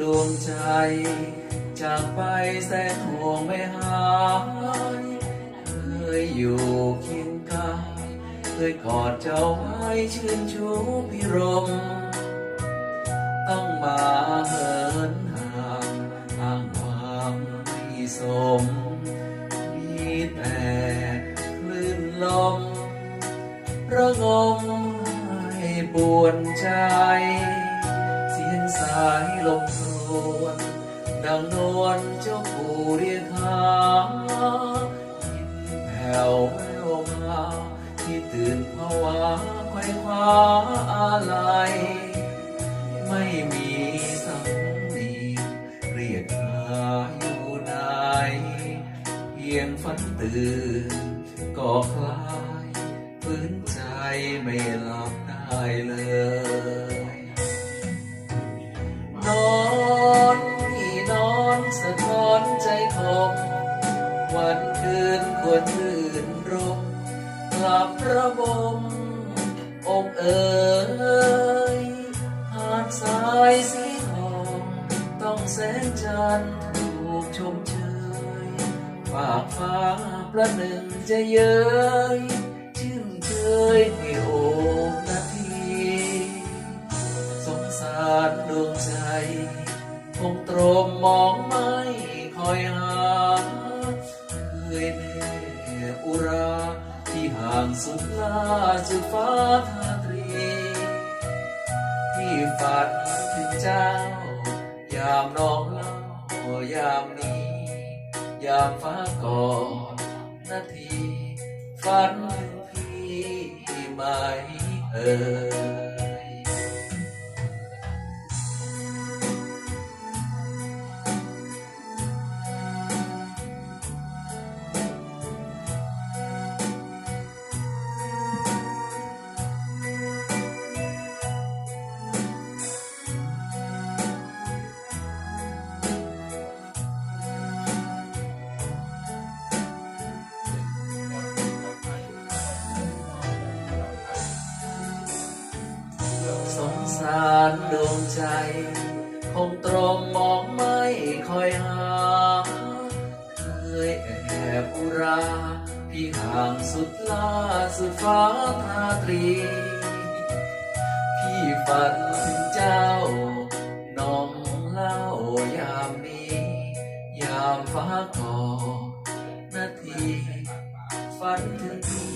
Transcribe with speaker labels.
Speaker 1: ดวงใจ จากไปแสนห่วงไม่หายเคยอยู่เคียงกายเคยกอดเจ้าไว้ชื่นชูพิรม ต้องมาเหินห่างอ้างความไม่สม มีแต่คลื่นลมระงมให้ปวนใจ ลมครวนดังนวลเจ้าผู้เรียกหายินแผ่วแววมาที่ตื่นภาวะไขว้คว้าอะไรไม่มีสังนีเรียกหาอยู่ไหนเพียงฝันตื่นก็คลาย ฟื้นใจไม่หลับได้เลย สะท้อนใจคมวันคืนควรตื่นรมหลับระบมอกเอ๋ยหาดสายสีทองต้องแสงจันทร์ถูกชมเชยฝากฟ้าประหนึ่งจะเย้ยชื่นเชยให้โอ ตรมมองไม่คอยหาเคยแน่อุรา ที่ห่างสุดลาสุดฟ้าทาตรี ที่ฝันถึงเจ้า ยามน้องเล่ายามนี้ ยามฟ้าก่อดนาทีฝันถึงพี่ไหมเอ่ยารดวงใจ คงตรมมองไม่คอยหา เคยแอบอุราพี่ห่างสุดลาสุดฟ้าทาตรี พี่ฝันถึงเจ้า น้องเล่ายามนี้ ยามฟ้าก่อนาที ฝันถึงพี่